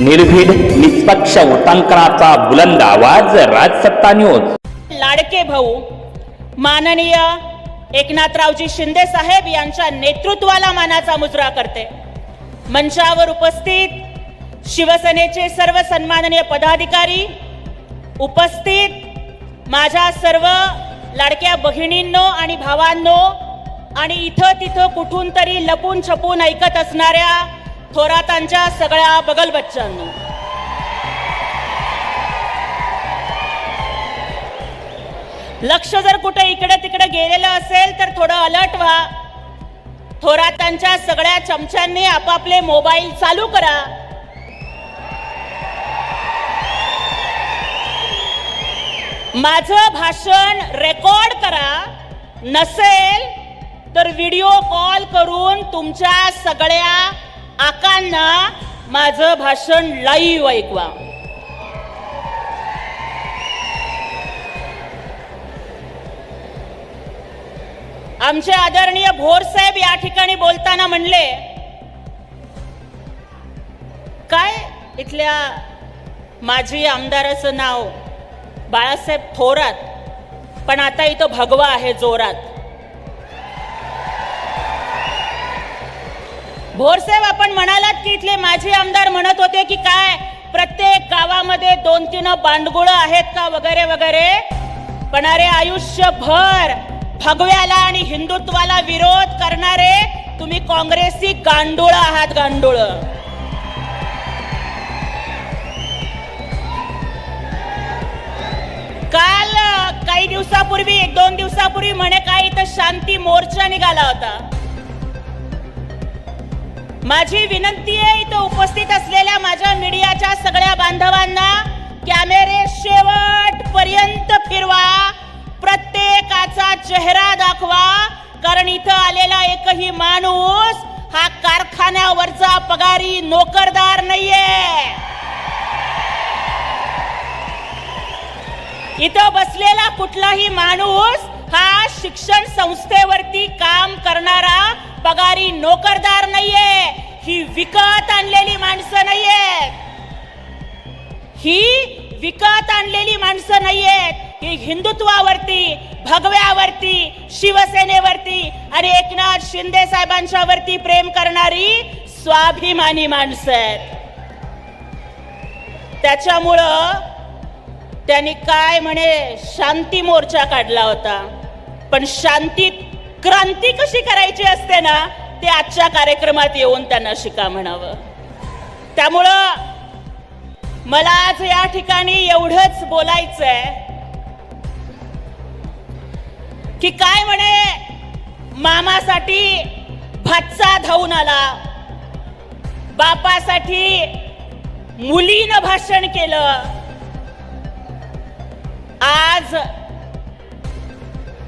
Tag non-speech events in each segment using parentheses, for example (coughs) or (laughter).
निर्भीड निष्पक्ष उटांकनाचा बुलंद आवाज राजसत्ता न्यूज. लाडके भाऊ माननीय एकनाथरावजी शिंदे साहेब यांच्या नेतृत्वाला मानाचा मुजरा करते. मंचावर उपस्थित शिवसेनेचे सर्व सन्माननीय पदाधिकारी उपस्थित माझ्या सर्व लाडक्या बहिणींनो आणि भावांनो आणि इथं तिथं कुठून तरी लपून छपून ऐकत असणाऱ्या थोरातांच्या सगळ्या बगल बच्चांनी. लक्ष जर कुठे इकडे तिकडे गेलेलं असेल तर थोडं अलर्ट व्हा. थोरातांच्या सगळ्या चमच्यांनी आपापले मोबाईल चालू करा. माझं भाषण रेकॉर्ड करा. नसेल तर व्हिडिओ कॉल करून तुमच्या सगळ्या आकांना माझं भाषण लाईव्ह ऐकवा. आमचे आदरणीय भोर साहेब या ठिकाणी बोलताना म्हणले काय इथल्या माजी आमदाराचं नाव बाळासाहेब थोरात पण आता इथं भगवा आहे जोरात. भोरसाहेब आपण म्हणालात की इथले माझे आमदार म्हणत होते की काय प्रत्येक गावामध्ये दोन तीन बांडगुळ आहेत का वगैरे वगैरे. पण अरे आयुष्यभर भगव्याला आणि हिंदुत्वाला विरोध करणारे तुम्ही काँग्रेसी गांडूळ आहात गांडूळ. काल काही दिवसापूर्वी एक दोन दिवसापूर्वी म्हणे काय इथं शांती मोर्चा निघाला होता. माझी विनंती आहे इथं उपस्थित असलेल्या माझ्या मीडियाच्या सगळ्या बांधवांना कॅमेरे शेवट पर्यंत फिरवा प्रत्येकाचा चेहरा दाखवा कारण इथं आलेला एकही माणूस हा कारखान्यावरचा पगारी नोकरदार नाहीये. इथं बसलेला कुठलाही माणूस हा शिक्षण संस्थेवरती काम करणारा पगारी नोकरदार नाहीये. ही विकत आणलेली माणसं नाहीये. ही विकत आणलेली माणसं नाहीयेत ही हिंदुत्वावरती भगव्यावरती शिवसेनेवरती आणि एकनाथ शिंदे साहेबांच्या वरती प्रेम करणारी स्वाभिमानी माणसं आहेत. त्याच्यामुळं त्यांनी काय म्हणे शांती मोर्चा काढला होता. पण शांतीत क्रांती कशी करायची असते ना ते आजच्या कार्यक्रमात येऊन त्यांना शिका म्हणावं. त्यामुळं मला आज या ठिकाणी एवढंच बोलायचंय की काय म्हणे मामासाठी भातसा धावून आला. बापासाठी मुलीनं भाषण केलं. आज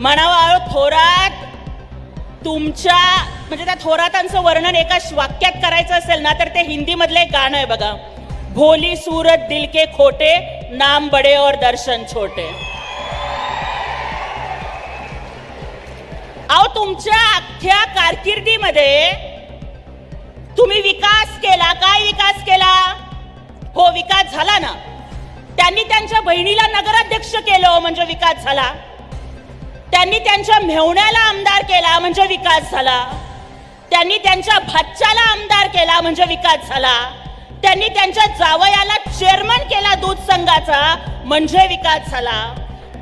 म्हणावं थोरात तुमच्या म्हणजे त्या थोरातांचं वर्णन एका वाक्यात करायचं असेल ना तर ते हिंदीमधलं एक गाणं आहे बघा. भोली सूरत दिल के खोटे नाम बडे और दर्शन छोटे. अहो तुमच्या अख्ख्या कारकिर्दीमध्ये तुम्ही विकास केला. काय विकास केला? हो विकास झाला ना. त्यांनी त्यांच्या बहिणीला नगराध्यक्ष केलं म्हणजे विकास झाला. त्यांनी त्यांच्या मेवण्याला आमदार केला म्हणजे विकास झाला. त्यांनी त्यांच्या भाच्याला आमदार केला म्हणजे विकास झाला. त्यांनी त्यांच्या जावयाला चेअरमन केला दूध संघाचा म्हणजे विकास झाला.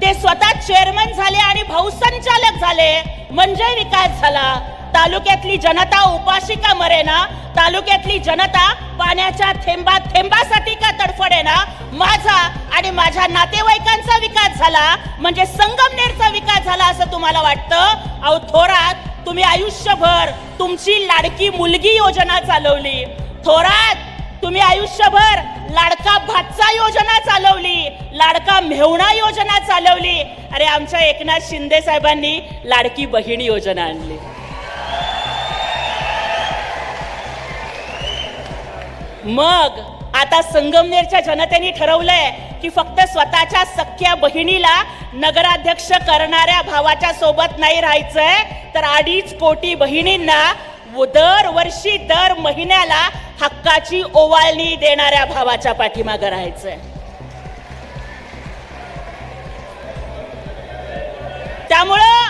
ते स्वतः चेअरमन झाले आणि भाऊ संचालक झाले म्हणजे विकास झाला. तालुक्यातली जनता उपाशी का मरेना? तालुक्यातली जनता पाण्याच्या थेंबा थेंबासाठी का तडफडेना? माझा आणि माझ्या नातेवाईकांचा विकास झाला म्हणजे संगमनेरचा विकास झाला असं तुम्हाला वाटतं? अहो थोरात तुम्ही आयुष्यभर तुमची लाडकी मुलगी योजना चालवली. थोरात तुम्ही आयुष्यभर लाडका भातचा योजना चालवली लाडका मेवणा योजना चालवली. अरे आमच्या एकनाथ शिंदे साहेबांनी लाडकी बहीण योजना आणली. मग आता संगमनेरच्या जनतेने ठरवलंय की फक्त स्वतःच्या सख्या बहिणीला नगराध्यक्ष करणाऱ्या भावाच्या सोबत नाही राहायचंय तर अडीच कोटी बहिणींना दरवर्षी दर महिन्याला हक्काची ओवाळणी देणाऱ्या भावाच्या पाठीमागं राहायचंय. त्यामुळं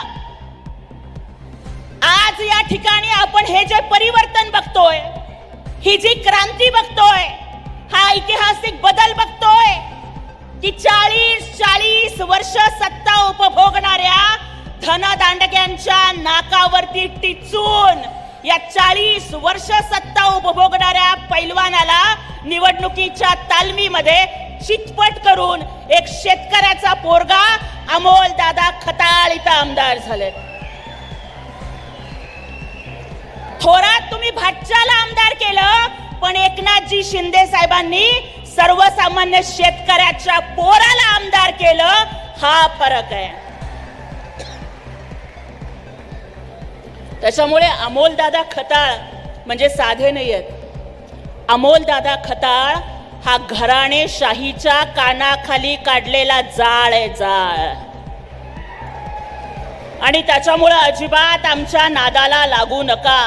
आज या ठिकाणी आपण हे जे परिवर्तन बघतोय ही जी क्रांती बघतोय हा ऐतिहासिक बदल बघतोय की चाळीस चाळीस वर्ष सत्ता उपभोगणाऱ्या धनदांडग्यांच्या नाकावरती टिचून या चाळीस वर्ष सत्ता उपभोगणाऱ्या पैलवानाला निवडणुकीच्या तालमीमध्ये चितपट करून एक शेतकऱ्याचा पोरगा अमोल दादा खताळ इथं आमदार झाले थोरात तुम्ही भाटच्याला आमदार केलं पण एकनाथजी शिंदे साहेबांनी सर्वसामान्य शेतकऱ्याच्या पोराला आमदार केलं हा फरक आहे. त्याच्यामुळे अमोलदादा खताळ म्हणजे साधे नाही आहेत अमोलदादा खताळ हा घराणे शाहीच्या कानाखाली काढलेला जाळ आहे जाळ. आणि त्याच्यामुळं अजिबात आमच्या नादाला लागू नका.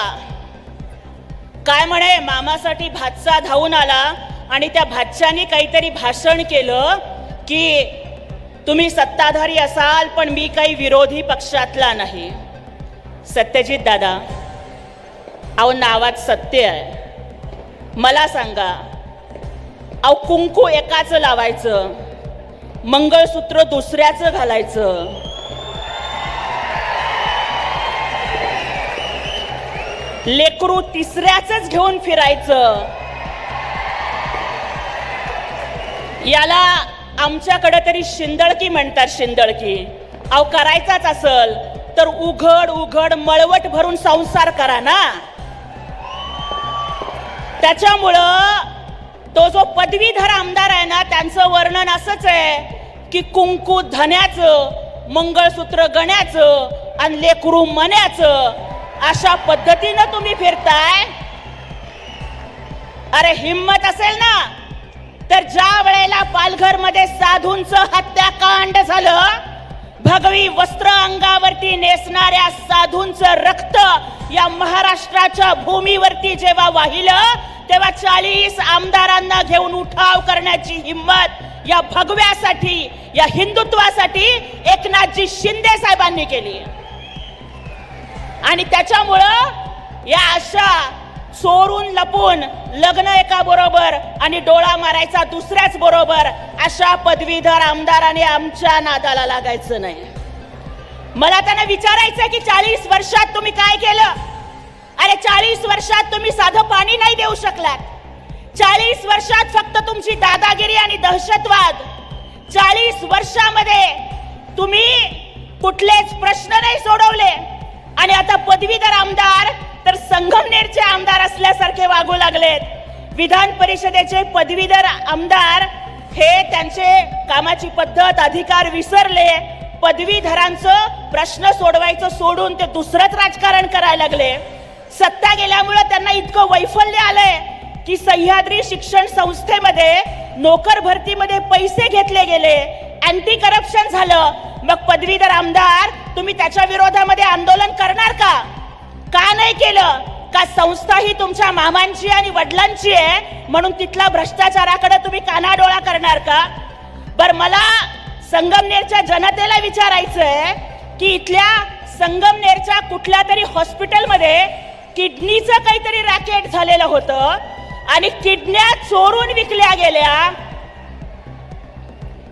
काय म्हणे मामासाठी भातसा धावून आला आणि त्या भाच्यानी काहीतरी भाषण केलं की तुम्ही सत्ताधारी असाल पण मी काही विरोधी पक्षातला नाही. सत्यजित दादा अहो नावात सत्य आहे. मला सांगा अहो कुंकू एकाचं लावायचं मंगळसूत्र दुसऱ्याचं घालायचं लेकरू तिसऱ्याच घेऊन फिरायचं. याला आमच्याकडे तरी शिंदळकी म्हणतात शिंदळकी. अहो करायचाच असल तर उघड उघड मळवट भरून संसार करा ना. त्याच्यामुळं तो जो पदवीधर आमदार आहे ना त्यांचं वर्णन असंच आहे की कुंकू धन्याचं मंगळसूत्र गण्याचं आणि लेकरू मण्याचं अशा पद्धतीनं तुम्ही फिरताय? अरे हिम्मत असेल ना? तर ज्या वेळेला पालघरमध्ये साधूंचं हत्याकांड झालं भगवी वस्त्र अंगावरती नेसणाऱ्या साधूंचं रक्त या महाराष्ट्राच्या भूमीवरती जेव्हा वाहिलं तेव्हा चाळीस आमदारांना घेऊन उठाव करण्याची हिंमत या भगव्यासाठी या हिंदुत्वासाठी एकनाथजी शिंदे साहेबांनी केली. आणि त्याच्यामुळं या अशा चोरून लपून लग्न एका बरोबर आणि डोळा मारायचा दुसऱ्याच बरोबर अशा पदवीधर आमदाराने आमच्या नादाला लागायचं नाही. मला त्यांना विचारायचं की चाळीस वर्षात तुम्ही काय केलं? अरे चाळीस वर्षात तुम्ही साधं पाणी नाही देऊ शकलात. चाळीस वर्षात फक्त तुमची दादागिरी आणि दहशतवाद. चाळीस वर्षामध्ये तुम्ही कुठलेच प्रश्न नाही सोडवले. आणि आता पदवीधर आमदार तर संगमनेरचे आमदार असल्यासारखे वागू लागलेत. विधान परिषदेचे पदवीधर आमदार हे त्यांचे कामाची पद्धत अधिकार विसरले. पदवीधरांचं प्रश्न सोडवायचं सोडून ते दुसरंच राजकारण करायला लागले. सत्ता गेल्यामुळे त्यांना इतकं वैफल्य आलंय की सह्याद्री शिक्षण संस्थेमध्ये नोकर भरतीमध्ये पैसे घेतले गेले. अँटी करप्शन झालं. मग पदवीधर आमदार तुम्ही त्याच्या विरोधामध्ये आंदोलन करणार का? का नाही केलं? का संस्था ही तुमच्या मामांची आणि वडिलांची आहे? म्हणून तिथला भ्रष्टाचाराकडे तुम्ही कानाडोळा करणार का? बर मला संगमनेरच्या जनतेला विचारायचंय की इथल्या संगमनेरच्या कुठल्या तरी हॉस्पिटलमध्ये किडनीचं काहीतरी रॅकेट झालेलं होतं आणि किडन्या चोरून विकल्या गेल्या.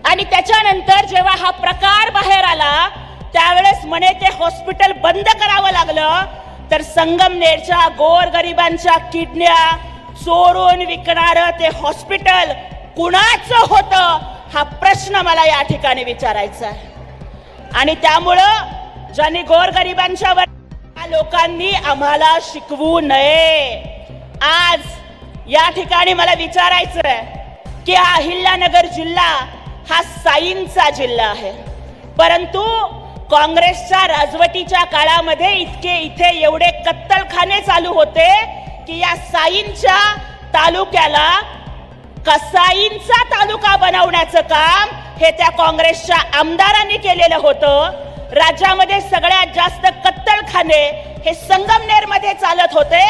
आणि त्याच्यानंतर जेव्हा हा प्रकार बाहेर आला त्यावेळेस म्हणे ते हॉस्पिटल बंद करावं लागलं तर संगमनेरच्या गोरगरिबांच्या किडन्या चोरून विकणार ते हॉस्पिटल कुणाचं होतं हा प्रश्न मला या ठिकाणी विचारायचा आहे. आणि त्यामुळं ज्यांनी गोरगरिबांच्या वर लोकांनी आम्हाला शिकवू नये. आज या ठिकाणी मला विचारायचं आहे की हा अहिल्यानगर जिल्हा हा साईंचा जिल्हा आहे. परंतु काँग्रेसच्या राजवटीच्या काळामध्ये इतके इथे एवढे कत्तलखाने चालू होते की या साईंच्या तालुक्याला कसाईंचा तालुका बनवण्याचं काम हे त्या काँग्रेसच्या आमदारांनी केलेलं होतं. राज्यामध्ये सगळ्यात जास्त कत्तलखाने हे संगमनेरमध्ये चालत होते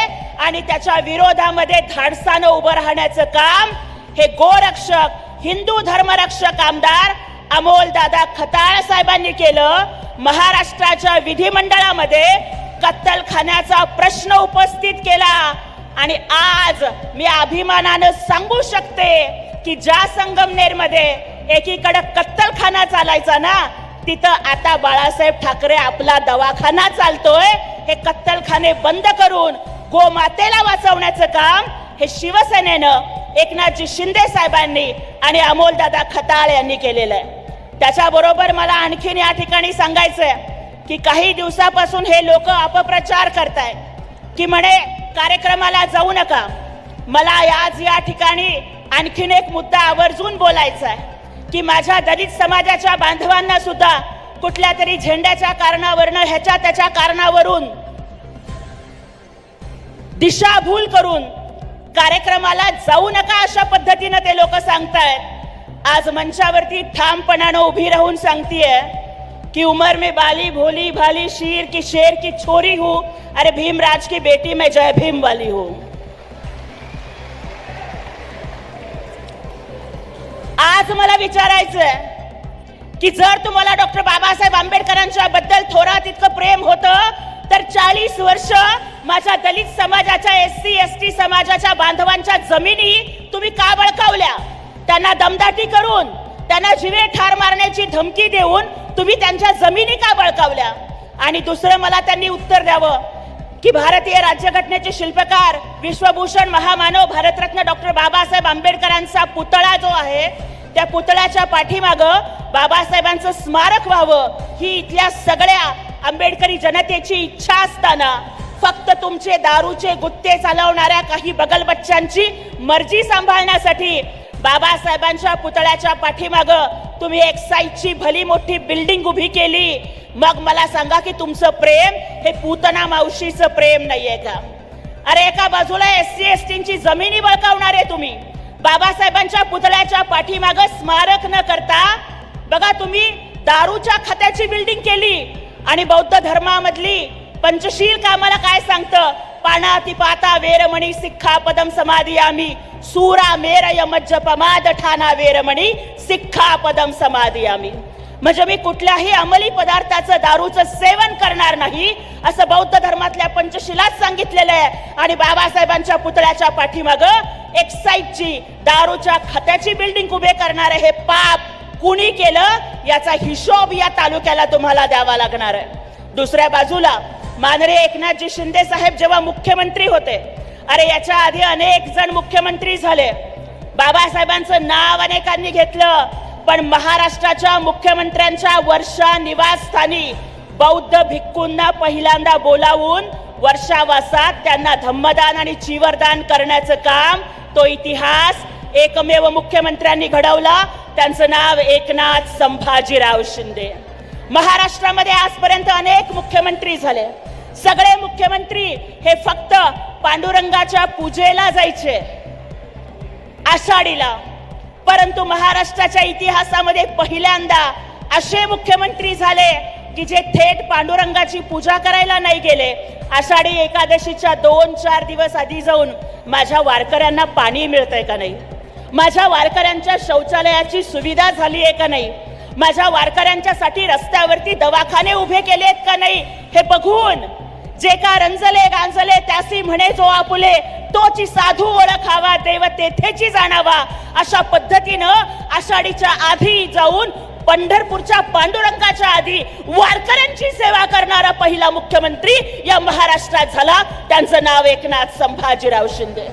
आणि त्याच्या विरोधामध्ये धाडसानं उभं राहण्याचं काम हे गोरक्षक हिंदू धर्मरक्षक आमदार अमोल दादा खताळ साहेबांनी केलं. महाराष्ट्राच्या विधिमंडळामध्ये कत्तलखान्याचा प्रश्न उपस्थित केला. आणि आज मी अभिमानानं सांगू शकते की ज्या संगमनेरमध्ये एकीकडे कत्तलखाना चालायचा ना तिथं आता बाळासाहेब ठाकरे आपला दवाखाना चालतोय. हे कत्तलखाने बंद करून गोमातेला वाचवण्याचं काम हे शिवसेनेनं एकनाथजी शिंदे साहेबांनी आणि अमोलदादा खताळ यांनी केलेलं आहे. त्याच्याबरोबर मला आणखीन या ठिकाणी सांगायचं आहे की काही दिवसापासून हे लोक अपप्रचार करताय की म्हणे कार्यक्रमाला जाऊ नका. मला आज या ठिकाणी आणखीन एक मुद्दा आवर्जून बोलायचा आहे की माझ्या दलित समाजाच्या बांधवांना सुद्धा कुठल्या तरी झेंड्याच्या कारणावरनं ह्याच्या त्याच्या कारणावरून दिशाभूल करून कार्यक्रमाला जाऊ नका अशा पद्धतीनं ते लोक सांगतायत. आज मंचावरती ठामपणानं उभी राहून सांगतीये कि उमर में बाली भोली भाली शीर की शेर की छोरी हूँ अरे भीमराज की बेटी मैं जय भीम वाली हूं। आज मला विचारायचंय की जर तुम्हाला डॉक्टर बाबासाहेब आंबेडकरांच्या बद्दल थोरात इतकं प्रेम होतं तर चाळीस वर्ष माझ्या दलित समाजाच्या एस सी एस टी समाजाच्या बांधवांच्या जमिनी तुम्ही का बळकावल्या? त्यांना दमदाटी करून त्यांना जिवे ठार मारण्याची धमकी देऊन तुम्ही त्यांच्या जमिनी का बळकावल्या? आणि दुसरं मला त्यांनी उत्तर द्यावं की भारतीय राज्यघटनेचे शिल्पकार विश्वभूषण महामानव भारतरत्न डॉक्टर बाबासाहेब आंबेडकरांचा पुतळा जो आहे त्या पुतळ्याच्या पाठीमाग बाबासाहेबांचं स्मारक व्हावं ही इथल्या सगळ्या आंबेडकरी जनतेची इच्छा असताना फक्त तुमचे दारूचे गुत्ते चालवणाऱ्या काही बगलबच्च्यांची मर्जी सांभाळण्यासाठी बाबासाहेबांच्या पुतळ्याच्या पाठीमाग तुम्ही एक्साईजची भली मोठी बिल्डिंग उभी केली. मग मला सांगा की तुमचं प्रेम हे पूतना मावशीचं प्रेम नाहीये का? अरे एका बाजूला एस सी एस टीची जमिनी बळकावणारे तुम्ही. बाबासाहेबांच्या पुतळ्याच्या पाठीमाग स्मारक न करता बघा तुम्ही दारूच्या खात्याची बिल्डिंग केली. आणि बौद्ध धर्मामधली पंचशील कामाला काय सांगतं? पानाती पाता वेरमणी सिक्खा पदम समाधी आम्ही सूरा मेरय मज्ज पमाद ठाणा वेरमणी सिक्खा पदम समाधी आम्ही म्हणजे मी कुठल्याही अंमली पदार्थाचं दारूचं सेवन करणार नाही असं बौद्ध धर्मातल्या पंचशिलात सांगितलेलं आहे. आणि बाबासाहेबांच्या पुतळ्याच्या पाठीमाग एक्साईजची दारूच्या खात्याची बिल्डिंग उभे करणारे हे पाप कुणी केलं? याचा हिशोब या तालुक्याला तुम्हाला द्यावा लागणार आहे. दुसऱ्या बाजूला मानरे एकनाथजी शिंदे साहेब जेव्हा मुख्यमंत्री होते अरे याच्या आधी अनेक जण मुख्यमंत्री झाले. बाबासाहेबांचं नाव अनेकांनी घेतलं पण महाराष्ट्राच्या मुख्यमंत्र्यांच्या वर्षा निवासस्थानी बौद्ध भिक्खूंना पहिल्यांदा बोलावून वर्षावासात त्यांना धम्मदान आणि चीवरदान करण्याचं काम तो इतिहास एकमेव मुख्यमंत्र्यांनी घडवला. त्यांचं नाव एकनाथ संभाजीराव शिंदे. महाराष्ट्रामध्ये आजपर्यंत अनेक मुख्यमंत्री झाले. सगळे मुख्यमंत्री हे फक्त पांडुरंगाच्या पूजेला जायचे. आषाढीला. परंतु महाराष्ट्राच्या इतिहासामध्ये पहिल्यांदा असे मुख्यमंत्री झाले की जे थेट पांडुरंगाची पूजा करायला नाही गेले. आषाढी एकादशीच्या दोन चार दिवस आधी जाऊन माझ्या वारकऱ्यांना पाणी मिळतंय का नाही? माझ्या वारकऱ्यांच्या शौचालयाची सुविधा झाली आहे का नाही? माझ्या वारकऱ्यांच्यासाठी रस्त्यावरती दवाखाने उभे केलेत का नाही हे बघून जे का रंजले गांजले त्यासी म्हणे जो आपुले तोची साधू ओळखावा देव तेथेची जाणावा. अशा पद्धतीनं आषाढीच्या आधी जाऊन पंढरपूरच्या पांडुरंगाच्या आधी वारकऱ्यांची सेवा करणारा पहिला मुख्यमंत्री या महाराष्ट्रात झाला. त्यांचं नाव एकनाथ संभाजीराव शिंदे.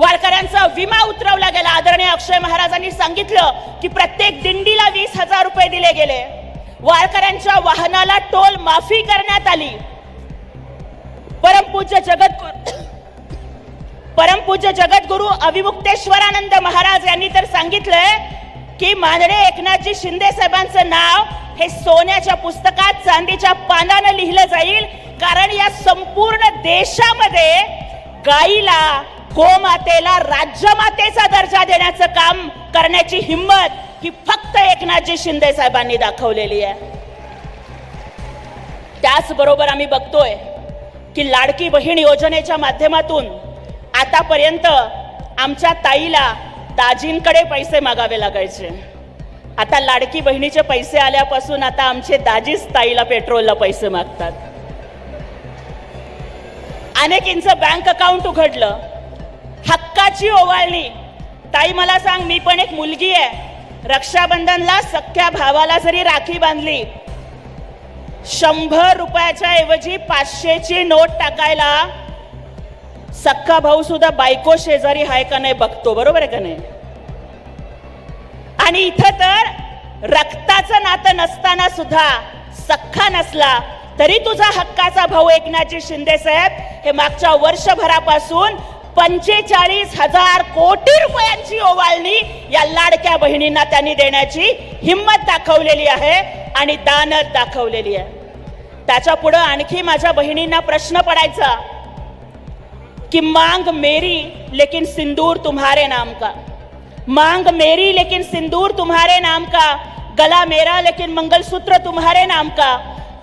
वारकऱ्यांचा विमा उतरवला गेला. आदरणीय अक्षय महाराजांनी सांगितलं की प्रत्येक दिंडीला वीस हजार रुपये दिले गेले. वारकऱ्यांच्या वाहनाला टोल माफी करण्यात आली. परमपूज्य जगत (coughs) परमपूज्य जगद्गुरु अविमुक्तेश्वरानंद महाराज यांनी तर सांगितलंय की माननीय एकनाथजी शिंदे साहेबांचं नाव हे सोन्याच्या पुस्तकात चांदीच्या पानानं लिहिलं जाईल. कारण या संपूर्ण देशामध्ये गाईला गोमातेला राज्यमातेचा दर्जा देण्याचं काम करण्याची हिंमत ही फक्त एकनाथजी शिंदे साहेबांनी दाखवलेली आहे. त्याचबरोबर आम्ही बघतोय की लाडकी बहीण योजनेच्या माध्यमातून आतापर्यंत आमच्या ताईला दाजींकडे पैसे मागावे लागायचे. आता लाडकी बहिणीचे पैसे आल्यापासून आता आमचे दाजीच ताईला पेट्रोलला पैसे मागतात. अनेकींचं बँक अकाउंट उघडलं. हक्काची ओवाळणी. ताई मला सांग मी पण एक मुलगी आहे. रक्षाबंधनला सख्या भावाला जरी राखी बांधली शंभर रुपयाच्या ऐवजी पाचशेची नोट टाकायला सख्खा भाऊ सुद्धा बायको शेजारी हाय का नाही बघतो बरोबर आहे का नाही? आणि इथं तर रक्ताचं नातं नसताना सुद्धा सख्खा नसला तरी तुझा हक्काचा भाऊ एकनाथजी शिंदे साहेब हे मागच्या वर्षभरापासून पंचेचाळीस हजार कोटी रुपयांची ओवाळणी या लाडक्या बहिणींना त्यांनी देण्याची हिंमत दाखवलेली आहे आणि दानत दाखवलेली आहे. त्याच्या पुढं आणखी माझ्या बहिणींना प्रश्न पडायचा. की मांग मेरी लेकिन सिंदूर तुम्हारे नाम का? मांग मेरी लेकिन सिंदूर तुम्हारे नाम का? गला मेरा लेकिन मंगलसूत्र तुम्हारे नाम का?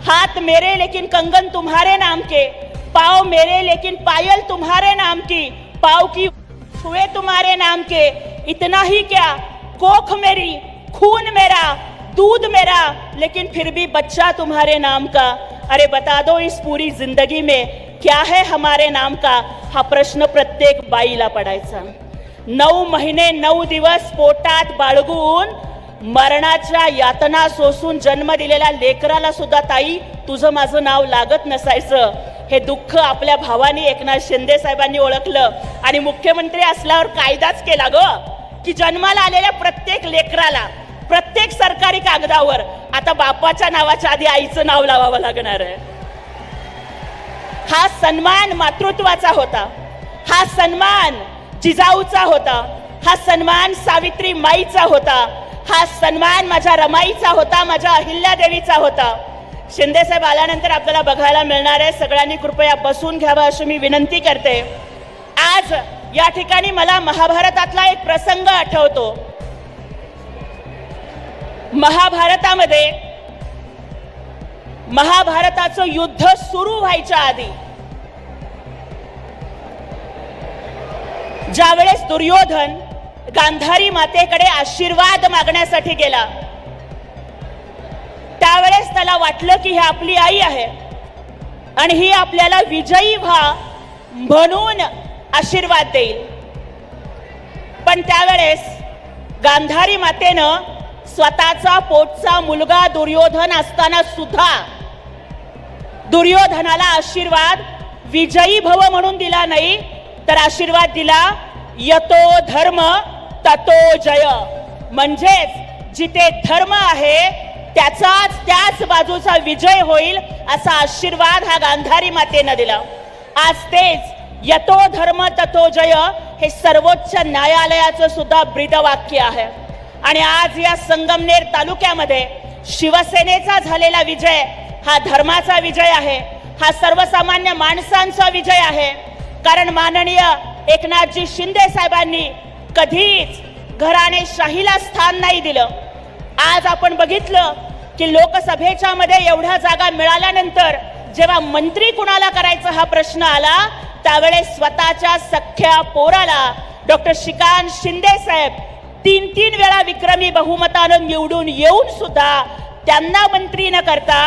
हाथ मेरे लेकिन कंगन तुम्हारे नाम के? पाव मेरे लेकिन पायल तुम्हारे नाम की पाव की हुए तुम्हारे नाम के इतना ही क्या? कोख मेरी खून मेरा दूध मेरा लेकिन फिर भी बच्चा तुम्हारे नाम का। अरे बता दो इस पूरी जिंदगी में क्या है हमारे नाम का? हा प्रश्न प्रत्येक बाईला पडायचा। नऊ महिने नऊ दिवस पोटात बाळगून मरणाच्या यातना सोसून जन्म दिलेल्या लेकराला सुद्धा ताई तुझं माझं नाव लागत नसायचं. हे दुःख आपल्या भावानी एकनाथ शिंदे साहेबांनी ओळखलं. आणि मुख्यमंत्री असल्यावर कायदाच केला ग. की जन्माला आलेल्या प्रत्येक लेकराला प्रत्येक सरकारी कागदावर आता बापाच्या नावाच्या आधी आईचं नाव लावावं लागणार आहे. हा सन्मान मातृत्वाचा होता. हा सन्मान जिजाऊचा होता. हा सन्मान सावित्री माईचा होता. हा सन्मान माझ्या रमाईचा होता माझ्या अहिल्यादेवीचा होता. शिंदेसाहेब आल्यानंतर आपल्याला बघायला मिळणार आहे. सगळ्यांनी कृपया बसून घ्यावं अशी मी विनंती करते. आज या ठिकाणी मला महाभारतातला एक प्रसंग आठवतो. महाभारतामध्ये महाभारताचं युद्ध सुरू व्हायच्या आधी ज्यावेळेस दुर्योधन गांधारी मातेकडे आशीर्वाद मागण्यासाठी गेला त्यावेळेस त्याला वाटलं की ही आपली आई आहे. आणि ही आपल्याला विजयी व्हा म्हणून आशीर्वाद देईल. पण त्यावेळेस गांधारी मातेनं स्वतःचा पोटचा मुलगा दुर्योधन असताना सुद्धा दुर्योधनाला आशीर्वाद विजयी भव म्हणून दिला नाही तर आशीर्वाद दिला यतो धर्म ततो जय. म्हणजेच जिथे धर्म आहे त्याचाच त्याच बाजूचा विजय होईल असा आशीर्वाद हा गांधारी मातेनं दिला. आज तेच यतो धर्म ततो जय हे सर्वोच्च न्यायालयाचं सुद्धा ब्रीदवाक्य आहे. आणि आज या संगमनेर तालुक्यामध्ये शिवसेनेचा झालेला विजय हा धर्माचा विजय आहे. हा सर्वसामान्य माणसांचा विजय आहे. कारण माननीय एकनाथजी शिंदे साहेबांनी कधीच घराणे शाहीला स्थान नाही दिलं. आज आपण बघितलं की लोकसभेच्या मध्ये एवढ्या जागा मिळाल्यानंतर जेव्हा मंत्री कुणाला करायचा हा प्रश्न आला त्यावेळेस स्वतःच्या सख्या पोराला डॉक्टर श्रीकांत शिंदे साहेब तीन तीन वेळा विक्रमी बहुमतानं निवडून येऊन सुद्धा त्यांना मंत्री न करता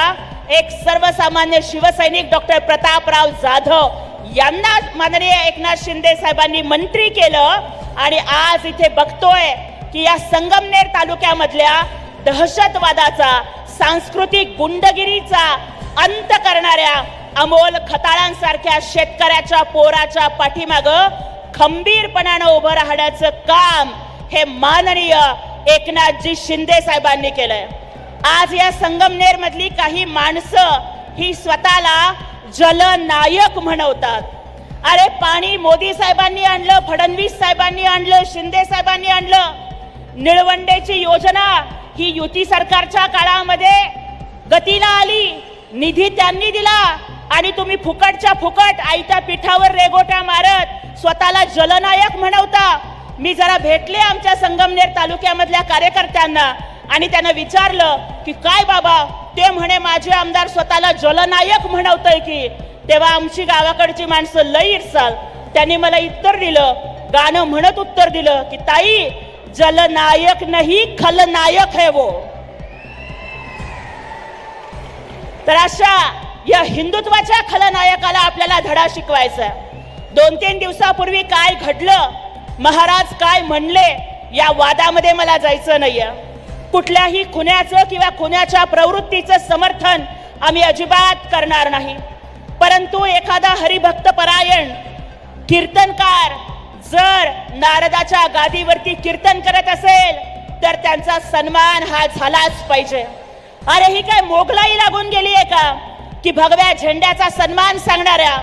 एक सर्वसामान्य शिवसैनिक डॉक्टर प्रतापराव जाधव यांना माननीय एकनाथ शिंदे साहेबांनी मंत्री केलं. आणि आज इथे बघतोय की या संगमनेर तालुक्यामधल्या दहशतवादाचा सांस्कृतिक गुंडगिरीचा अंत करणाऱ्या अमोल खताळांसारख्या शेतकऱ्याच्या पोराच्या पाठीमाग खंबीरपणानं उभं राहण्याचं काम हे माननीय एकनाथजी शिंदे साहेबांनी केलंय. आज या संगमनेर मधली काही माणसं ही स्वतःला जलनायक म्हणवतात. अरे पाणी मोदी साहेबांनी आणलं फडणवीस साहेबांनी आणलं शिंदे साहेबांनी आणलं. निळवंडेची योजना ही युती सरकारच्या काळामध्ये गतीला आली निधी त्यांनी दिला आणि तुम्ही फुकटच्या फुकट आईच्या पिठावर रेगोट्या मारत स्वतःला जलनायक म्हणवता. मी जरा भेटले आमच्या संगमनेर तालुक्यामधल्या कार्यकर्त्यांना आणि त्यांना विचारलं की काय बाबा ते म्हणे माझे आमदार स्वतःला जलनायक म्हणवतय की. तेव्हा आमची गावाकडची माणसं लई इरसाल. त्यांनी मला उत्तर दिलं गाणं म्हणत उत्तर दिलं की ताई जलनायक नहीं खलनायक है वो। तर अशा या हिंदुत्वाच्या खलनायकाला आपल्याला धडा शिकवायचा दोन तीन दिवसापूर्वी काय घडलं महाराज काय म्हणले या वादामध्ये मला जायचं नाहीये. कुठल्याही खुन्याचं किंवा खुन्याच्या प्रवृत्तीचं समर्थन आम्ही अजिबात करणार नाही. परंतु एखादा हरिभक्त परायण कीर्तनकार जर नारदाच्या गादीवरती कीर्तन करत असेल तर त्यांचा सन्मान हा झालाच पाहिजे. अरे ही काय मोगलाई लागून गेली आहे का? की भगव्या झेंड्याचा सन्मान सांगणाऱ्या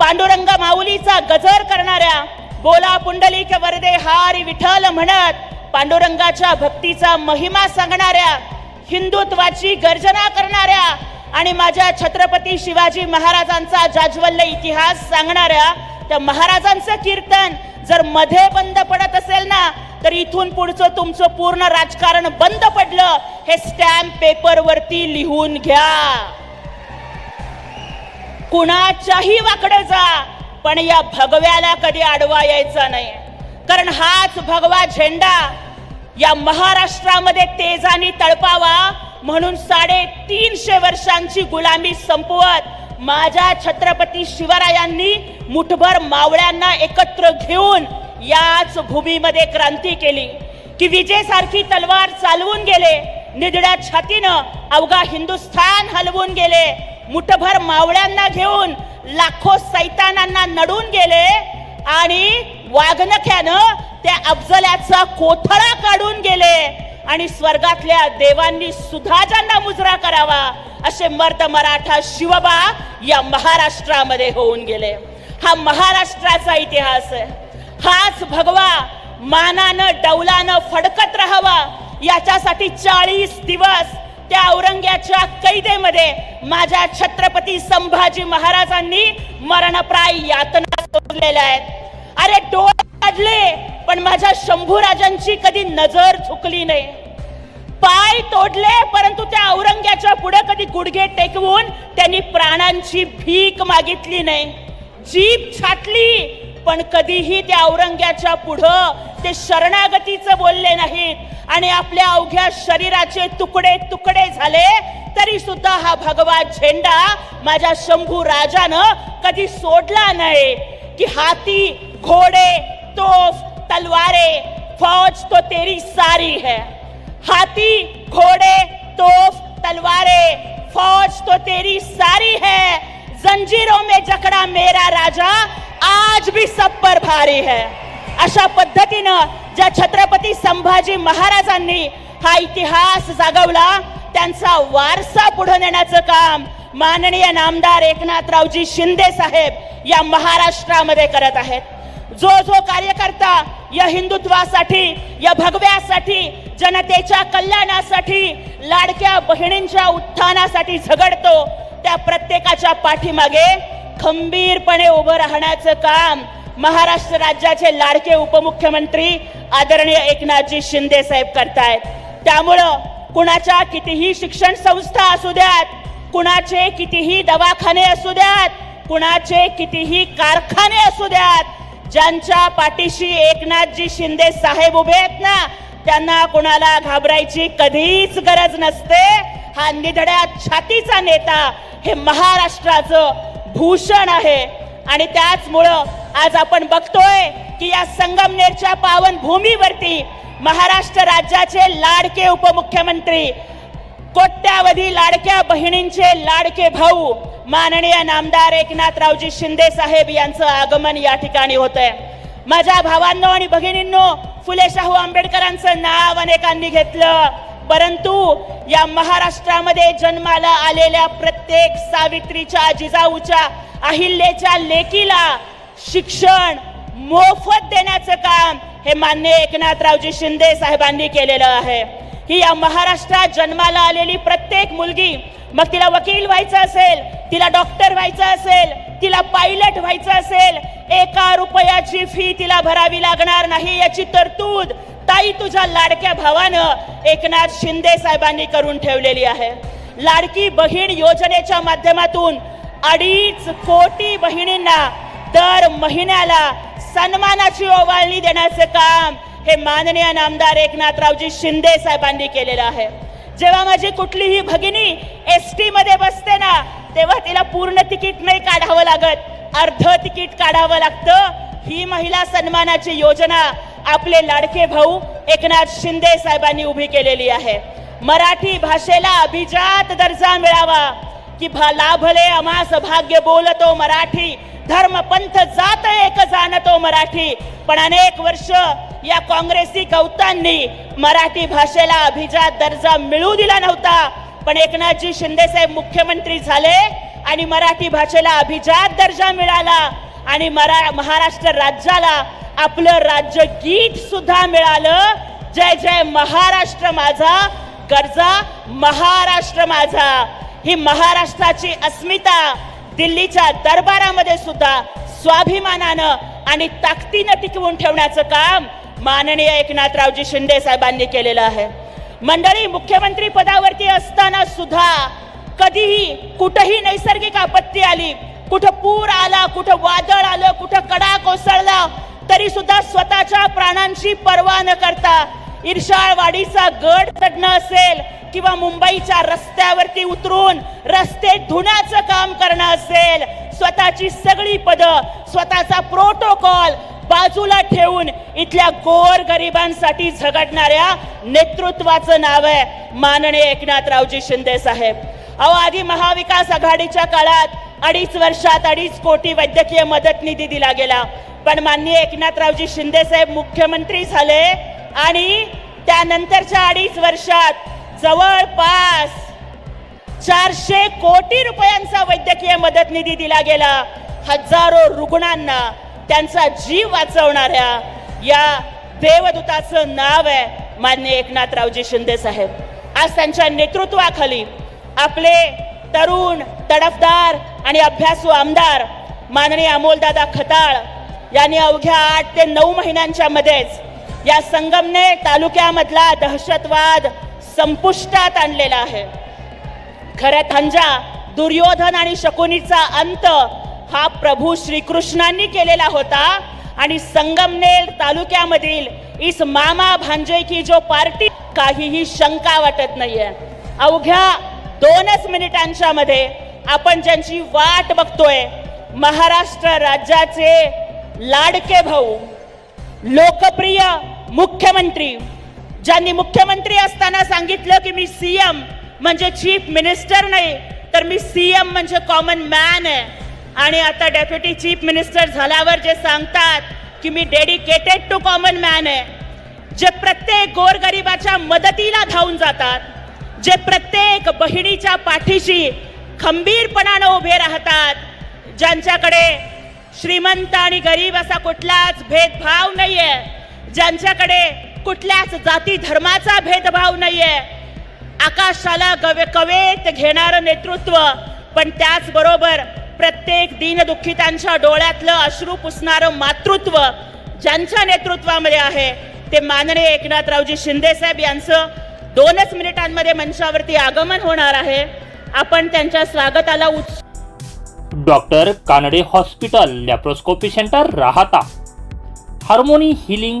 पांडुरंग माऊलीचा गजर करणाऱ्या बोला पुंडलिक वरदे हारी विठ्ठल म्हणत पांडुरंगाच्या भक्तीचा महिमा सांगणाऱ्या हिंदुत्वाची गर्जना करणाऱ्या आणि माझ्या छत्रपती शिवाजी महाराजांचा जाज्वल्य इतिहास सांगणाऱ्या त्या महाराजांचं कीर्तन जर मध्ये बंद पडत असेल ना तर इथून पुढचं तुमचं पूर्ण राजकारण बंद पडलं हे स्टॅम्प पेपर वरती लिहून घ्या. कुणाच्याही वाकडे जा पण या भगव्याला कधी आडवा यायचा नाही. कारण हाच भगवा झेंडा या महाराष्ट्रामध्ये तेजानी तळपावा म्हणून साडेतीनशे वर्षांची गुलामी संपवत माझ्या छत्रपती शिवरायांनी मुठभर मावळ्यांना एकत्र घेऊन याच भूमीमध्ये क्रांती केली. की विजेसारखी तलवार चालवून गेले निधड्या छातीनं अवघा हिंदुस्थान हलवून गेले मुठभर मावळ्यांना घेऊन लाखो सैतानांना नडून गेले आणि वाघनख्यानं त्या अफजल्याचा कोथळा काढून गेले. आणि स्वर्गातल्या देवांनी सुद्धा ज्यांना मुजरा करावा असे मर्द मराठा शिवबा या महाराष्ट्रामध्ये होऊन गेले. हा महाराष्ट्राचा इतिहास आहे. हाच भगवा मानानं डौलानं फडकत राहावा याच्यासाठी चाळीस दिवस त्या औरंग्याच्या कैदेमध्ये माझ्या छत्रपती संभाजी महाराजांनी मरणप्राय यातना सोडलेल्या आहेत. अरे डोळे काढले पण माझ्या शंभूराजांची कधी नजर झुकली नाही. पाय तोडले परंतु त्या औरंग्याच्या पुढे कधी गुडघे टेकवून त्यांनी प्राणांची भीक मागितली नाही. जीभ छाटली पण कधीही त्या औरंग्याच्या पुढं ते शरणागतीचं बोलले नाहीत. आणि आपल्या अवघ्या शरीराचे तुकडे तुकडे झाले तरी सुद्धा हा भगवा झेंडा माझ्या शंभू राजानं कधी सोडला नाही. की हाती घोडे तोफ तलवारे फौज तो तेरी सारी है। हाथी घोड़े तोफ तलवारें फौज तो तेरी सारी है। जंजीरों में जकड़ा मेरा राजा आज भी सब पर भारी है। अशा पद्धतीनं ज्या छत्रपती संभाजी महाराजांनी हा इतिहास जागवला त्यांचा वारसा पुढे नेण्याचं काम माननीय नामदार एकनाथरावजी शिंदे साहेब या महाराष्ट्रामध्ये करत आहेत. जो जो कार्यकर्ता या हिंदुत्वासाठी या भगव्यासाठी जनतेच्या कल्याणासाठी लाडक्या बहिणींच्या उत्थानासाठी झगडतो त्या प्रत्येकाच्या पाठीमागे खंबीरपणे उभं राहण्याचं काम महाराष्ट्र राज्याचे लाडके उपमुख्यमंत्री आदरणीय एकनाथजी शिंदे साहेब करतायत. त्यामुळं कुणाच्या कितीही शिक्षण संस्था असू द्यात कुणाचे कितीही दवाखाने असू द्यात कुणाचे कितीही कारखाने असू द्यात ज्यांच्या पाठीशी एकनाथजी शिंदे साहेब उभे आहेत ना त्यांना कुणाला घाबरायची कधीच गरज नसते. हा निधड्या छातीचा नेता हे महाराष्ट्राचं भूषण आहे. आणि त्याचमुळं आज आपण बघतोय की या संगमनेरच्या पावन भूमीवरती महाराष्ट्र राज्याचे लाडके उपमुख्यमंत्री कोट्यावधी लाडक्या बहिणींचे लाडके भाऊ माननीय नामदार एकनाथरावजी शिंदे साहेब यांचं आगमन या ठिकाणी होत आहे माझ्या भावांनो आणि भगिनींनो फुले शाहू आंबेडकरांचं नाव अनेकांनी घेतलं. परंतु या महाराष्ट्रामध्ये जन्माला आलेल्या प्रत्येक सावित्रीच्या जिजाऊच्या अहिल्याच्या लेकीला शिक्षण मोफत देण्याचं काम हे मान्य एकनाथरावजी शिंदे साहेबांनी केलेलं आहे. ही या महाराष्ट्रात जन्माला आलेली प्रत्येक मुलगी मग तिला वकील व्हायचं असेल तिला डॉक्टर व्हायचं असेल तिला पायलट व्हायचं असेल एका रुपयाची फी तिला भरावी लागणार नाही याची तरतूद ताई तुझ्या लाडक्या भावानं एकनाथ शिंदे साहेबांनी करून ठेवलेली आहे. लाडकी बहीण योजनेच्या माध्यमातून अडीच कोटी बहिणींना दर महिन्याला सन्मानाची ओवाळणी देण्याचे काम हे माननीय नामदार एकनाथरावजी शिंदे साहेबांनी केलेलं आहे. जेव्हा माझी कुठलीही भगिनी एस टीमध्ये बसते ना तेव्हा तिला पूर्ण तिकीट नाही काढावं लागत. अर्ध तिकीट काढावं लागतं. ही महिला सन्मानाची योजना आपले लाडके भाऊ एकनाथ शिंदे साहेबांनी उभी केलेली आहे. मराठी भाषेला अभिजात दर्जा मिळावा. की भा लाभले अमास भाग्य बोलतो मराठी धर्म पंथ जात एक जाणतो मराठी पण अनेक वर्ष या काँग्रेसी कौतांनी मराठी भाषेला अभिजात दर्जा मिळू दिला नव्हता. पण एकनाथजी शिंदे साहेब मुख्यमंत्री झाले आणि मराठी भाषेला अभिजात दर्जा मिळाला आणि मरा महाराष्ट्र राज्याला आपलं राज्य गीत सुद्धा मिळालं. जय जय महाराष्ट्र माझा गरजा महाराष्ट्र माझा. ही महाराष्ट्राची अस्मिता दिल्लीच्या दरबारामध्ये सुद्धा स्वाभिमानानं आणि ताकदीनं टिकवून ठेवण्याचं काम माननीय एकनाथरावजी शिंदे साहेबांनी केलेलं आहे. मंडळी मुख्यमंत्री पदावरती असताना सुद्धा कधीही कुठंही नैसर्गिक आपत्ती आली कुठं पूर आला कुठं वादळ आलं कुठं कडा कोसळला तरी सुद्धा स्वतःच्या प्राणांची पर्वा न करता इर्षाळवाडीचा गड चढणं असेल किंवा मुंबईच्या रस्त्यावरती उतरून रस्ते धुण्याचं काम करणं असेल स्वतःची सगळी पद स्वतःचा प्रोटोकॉल बाजूला ठेवून इथल्या गोर गरिबांसाठी झगडणाऱ्या नेतृत्वाचं नाव आहे माननीय एकनाथरावजी शिंदे साहेब. अहो आधी महाविकास आघाडीच्या काळात अडीच वर्षात अडीच कोटी वैद्यकीय मदत निधी दिला गेला. पण माननीय एकनाथरावजी शिंदे साहेब मुख्यमंत्री झाले आणि त्यानंतरच्या अडीच वर्षात जवळपास चारशे कोटी रुपयांचा वैद्यकीय मदत निधी दिला गेला. हजारो रुग्णांना त्यांचा जीव वाचवणाऱ्या या देवदूताचं नाव आहे मान्य एकनाथरावजी शिंदे साहेब. आज त्यांच्या नेतृत्वाखाली आपले तरुण तडफदार आणि अभ्यासू आमदार माननीय अमोलदादा खताळ यांनी अवघ्या आठ ते नऊ महिन्यांच्या मध्येच या संगमने तालुक्यामधला दहशतवाद संपुष्टात आणलेला आहे. खऱ्या थंजा दुर्योधन आणि शकुनीचा अंत हा प्रभू श्रीकृष्णांनी केलेला होता आणि संगमनेर तालुक्यामधील इस मामा भांजे की जो पार्टी काहीही शंका वाटत नाहीये. अवघ्या दोनच मिनिटांच्या मध्ये आपण ज्यांची वाट बघतोय महाराष्ट्र राज्याचे लाडके भाऊ लोकप्रिय मुख्यमंत्री ज्यांनी मुख्यमंत्री असताना सांगितलं की मी सीएम म्हणजे चीफ मिनिस्टर नाही तर मी सीएम म्हणजे कॉमन मॅन आहे. आणि आता डेप्युटी चीफ मिनिस्टर झाल्यावर जे सांगतात की मी डेडिकेटेड टू कॉमन मॅन आहे जे प्रत्येक गोरगरिबाच्या मदतीला धावून जातात जे प्रत्येक बहिणीच्या पाठीशी खंबीरपणानं उभे राहतात ज्यांच्याकडे श्रीमंत आणि गरीब असा कुठलाच भेदभाव नाही आहे ज्यांच्याकडे कुठल्याच जाती धर्माचा भेदभाव नाहीये. आकाशाला गवे कवेत घेणारं नेतृत्व पण त्याचबरोबर प्रत्येक दीनदुःखितांच्या डोळ्यातलं अश्रू पुसणारं मातृत्व ज्यांच्या नेतृत्वामध्ये आहे ते माननीय एकनाथरावजी शिंदे साहेब यांचं दोनच मिनिटांमध्ये मंचावरती आगमन होणार आहे. आपण त्यांच्या स्वागताला उत्स doctor Kanade hospital laparoscopy centre Rahata. Harmony healing